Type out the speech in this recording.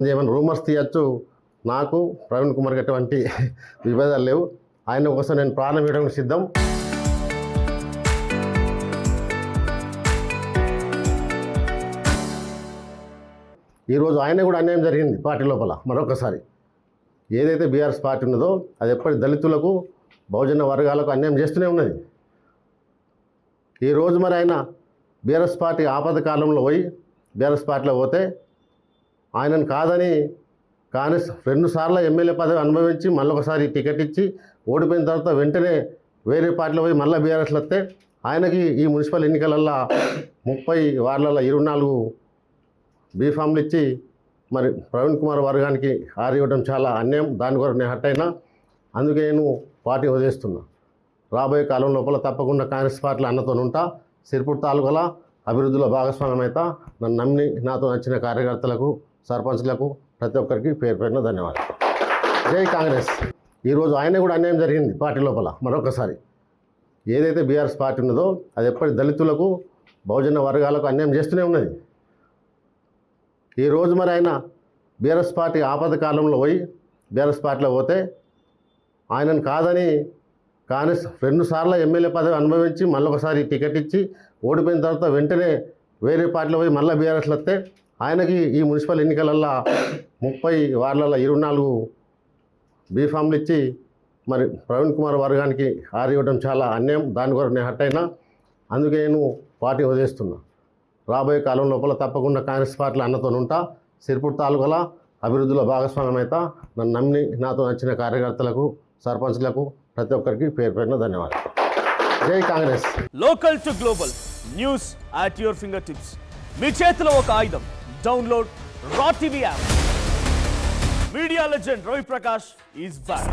ఏమైనా రూమర్స్ తీయచ్చు. నాకు ప్రవీణ్ కుమార్ అటువంటి విభేదాలు లేవు. ఆయన కోసం నేను ప్రాణం ఇవ్వడానికి సిద్ధం. ఈరోజు ఆయన కూడా అన్యాయం జరిగింది పార్టీ లోపల మరొకసారి. ఏదైతే బీఆర్ఎస్ పార్టీ ఉన్నదో అది ఎప్పటి దళితులకు బహుజన వర్గాలకు అన్యాయం చేస్తూనే ఉన్నది. ఈరోజు మరి ఆయన బీఆర్ఎస్ పార్టీ ఆపద కాలంలో పోయి బీఆర్ఎస్ పార్టీలో పోతే ఆయనను కాదని కాంగ్రెస్ రెండు సార్లు ఎమ్మెల్యే పదవి అనుభవించి మళ్ళీ ఒకసారి టికెట్ ఇచ్చి ఓడిపోయిన తర్వాత వెంటనే వేరే పార్టీలో పోయి మళ్ళీ బీఆర్ఎస్లు వస్తే ఆయనకి ఈ మున్సిపల్ ఎన్నికలల్లో ముప్పై వార్లలో ఇరవై నాలుగు బీఫామ్లు ఇచ్చి మరి ప్రవీణ్ కుమార్ వర్గానికి ఆరివ్వడం ఇవ్వడం చాలా అన్యాయం. దాని కొరకు నేను హట్ అయినా. అందుకే నేను పార్టీ వదిలేస్తున్నా. రాబోయే కాలం లోపల తప్పకుండా కాంగ్రెస్ పార్టీలో అన్నతో ఉంటా. సిరిపూర్ తాలూకాల అభివృద్ధిలో భాగస్వామ్యం అవుతా నన్ను నమ్మి నాతో నచ్చిన కార్యకర్తలకు సర్పంచ్లకు ప్రతి ఒక్కరికి పేరు పేరున ధన్యవాదాలు. జై కాంగ్రెస్. ఈరోజు ఆయన కూడా అన్యాయం జరిగింది పార్టీ లోపల మరొకసారి. ఏదైతే బీఆర్ఎస్ పార్టీ ఉన్నదో అది ఎప్పటి దళితులకు బహుజన వర్గాలకు అన్యాయం చేస్తూనే ఉన్నది. ఈరోజు మరి ఆయన బీఆర్ఎస్ పార్టీ ఆపద కాలంలో పోయి బీఆర్ఎస్ పార్టీలో పోతే ఆయనను కాదని కాంగ్రెస్ రెండు సార్లు ఎమ్మెల్యే పదవి అనుభవించి మళ్ళీ ఒకసారి టికెట్ ఇచ్చి ఓడిపోయిన తర్వాత వెంటనే వేరే పార్టీలో పోయి మళ్ళీ బీఆర్ఎస్లో వస్తే ఆయనకి ఈ మున్సిపల్ ఎన్నికలల్లో ముప్పై వార్లలో ఇరవై నాలుగు బీఫామ్లు ఇచ్చి మరి ప్రవీణ్ కుమార్ వర్గానికి ఆరివ్వడం ఇవ్వడం చాలా అన్యాయం. దాని కొరకు నేను హట్ అయినా. అందుకే నేను పార్టీ వదిలేస్తున్నా. రాబోయే కాలం లోపల తప్పకుండా కాంగ్రెస్ పార్టీలో అన్నతో ఉంటా. సిరిపూర్ తాలూకాల అభివృద్ధిలో భాగస్వామ్యమైతా. నన్ను నమ్మి నాతో నచ్చిన కార్యకర్తలకు సర్పంచ్లకు ప్రతి ఒక్కరికి పేరు పేరున ధన్యవాదాలు. జై Congress. Local to global news at your fingertips మీ చేతిలో ఒక ఆయుధం. Download Raw TV app. Media legend Roy Prakash is back.